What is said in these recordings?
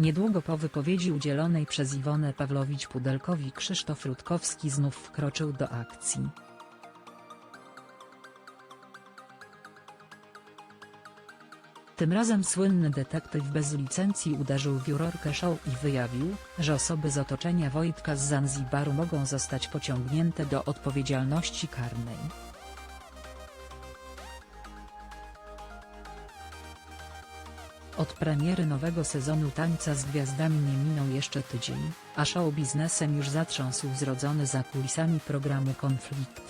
Niedługo po wypowiedzi udzielonej przez Iwonę Pawlowicz-Pudelkowi Krzysztof Rutkowski znów wkroczył do akcji. Tym razem słynny detektyw bez licencji uderzył w jurorkę show i wyjawił, że osoby z otoczenia Wojtka z Zanzibaru mogą zostać pociągnięte do odpowiedzialności karnej. Od premiery nowego sezonu Tańca z Gwiazdami nie minął jeszcze tydzień, a show biznesem już zatrząsł zrodzony za kulisami programu konflikt.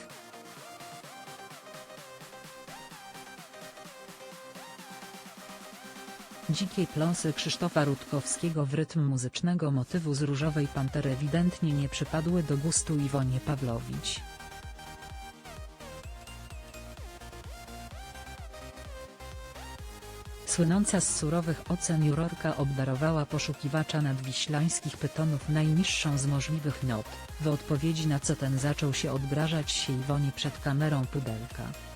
Dzikie pląsy Krzysztofa Rutkowskiego w rytm muzycznego motywu z Różowej Pantery ewidentnie nie przypadły do gustu Iwonie Pawlowicz. Słynąca z surowych ocen jurorka obdarowała poszukiwacza nadwiślańskich pytonów najniższą z możliwych not, w odpowiedzi na co ten zaczął się odgrażać się Iwonie przed kamerą pudelka.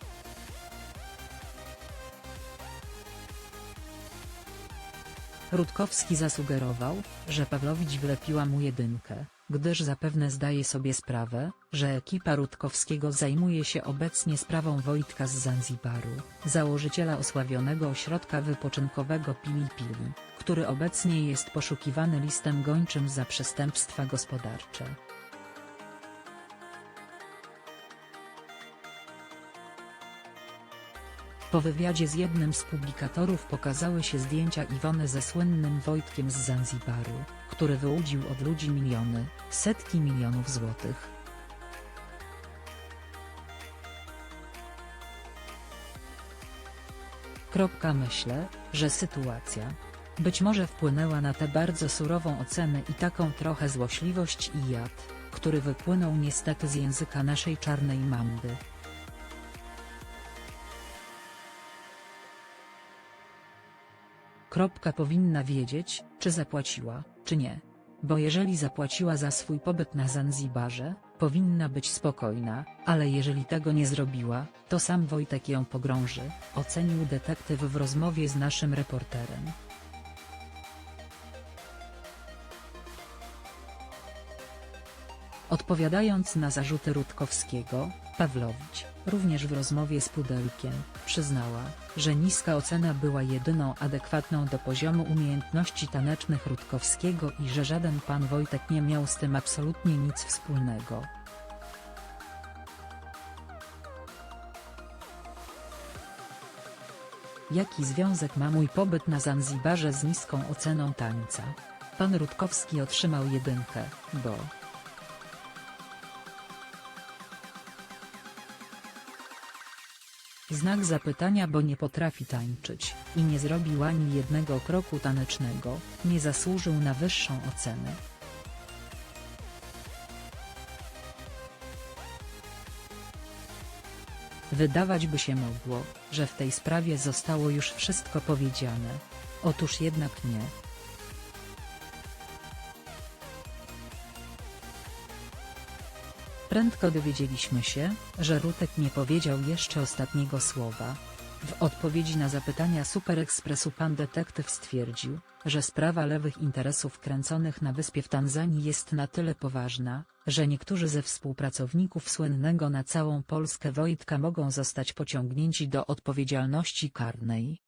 Rutkowski zasugerował, że Pawlowicz wlepiła mu jedynkę, gdyż zapewne zdaje sobie sprawę, że ekipa Rutkowskiego zajmuje się obecnie sprawą Wojtka z Zanzibaru, założyciela osławionego ośrodka wypoczynkowego Pili Pili, który obecnie jest poszukiwany listem gończym za przestępstwa gospodarcze. Po wywiadzie z jednym z publikatorów pokazały się zdjęcia Iwony ze słynnym Wojtkiem z Zanzibaru, który wyłudził od ludzi miliony, setki milionów złotych. Kropka myślę, że sytuacja być może wpłynęła na tę bardzo surową ocenę i taką trochę złośliwość i jad, który wypłynął niestety z języka naszej czarnej mandy. Kropka powinna wiedzieć, czy zapłaciła, czy nie. Bo jeżeli zapłaciła za swój pobyt na Zanzibarze, powinna być spokojna, ale jeżeli tego nie zrobiła, to sam Wojtek ją pogrąży, ocenił detektyw w rozmowie z naszym reporterem. Odpowiadając na zarzuty Rutkowskiego, Pawlowicz, również w rozmowie z Pudelkiem, przyznała, że niska ocena była jedyną adekwatną do poziomu umiejętności tanecznych Rutkowskiego i że żaden pan Wojtek nie miał z tym absolutnie nic wspólnego. Jaki związek ma mój pobyt na Zanzibarze z niską oceną tańca? Pan Rutkowski otrzymał jedynkę, bo Znak zapytania bo nie potrafi tańczyć, i nie zrobił ani jednego kroku tanecznego, nie zasłużył na wyższą ocenę. Wydawać by się mogło, że w tej sprawie zostało już wszystko powiedziane. Otóż jednak nie. Prędko dowiedzieliśmy się, że Rutek nie powiedział jeszcze ostatniego słowa. W odpowiedzi na zapytania Super Expressu pan detektyw stwierdził, że sprawa lewych interesów kręconych na wyspie w Tanzanii jest na tyle poważna, że niektórzy ze współpracowników słynnego na całą Polskę Wojtka mogą zostać pociągnięci do odpowiedzialności karnej.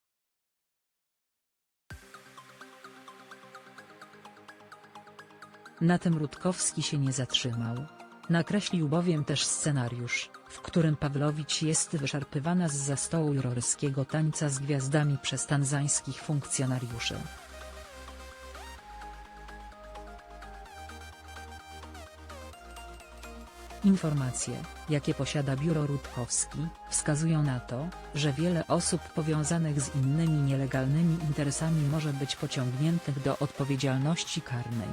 Na tym Rutkowski się nie zatrzymał. Nakreślił bowiem też scenariusz, w którym Pawlowicz jest wyszarpywana z za stołu jurorskiego tańca z gwiazdami przez tanzańskich funkcjonariuszy. Informacje, jakie posiada biuro Rutkowski, wskazują na to, że wiele osób powiązanych z innymi nielegalnymi interesami może być pociągniętych do odpowiedzialności karnej.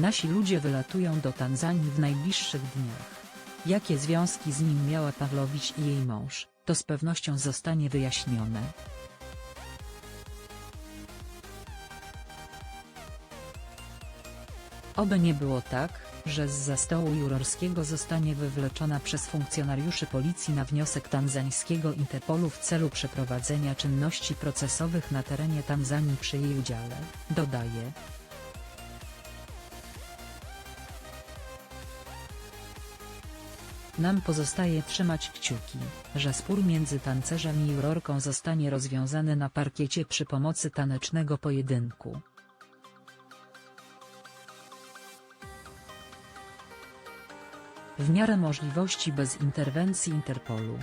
Nasi ludzie wylatują do Tanzanii w najbliższych dniach. Jakie związki z nim miała Pawlowicz i jej mąż, to z pewnością zostanie wyjaśnione. Oby nie było tak, że z za stołu jurorskiego zostanie wywleczona przez funkcjonariuszy policji na wniosek tanzańskiego Interpolu w celu przeprowadzenia czynności procesowych na terenie Tanzanii przy jej udziale, dodaje. Nam pozostaje trzymać kciuki, że spór między tancerzem i jurorką zostanie rozwiązany na parkiecie przy pomocy tanecznego pojedynku. W miarę możliwości bez interwencji Interpolu.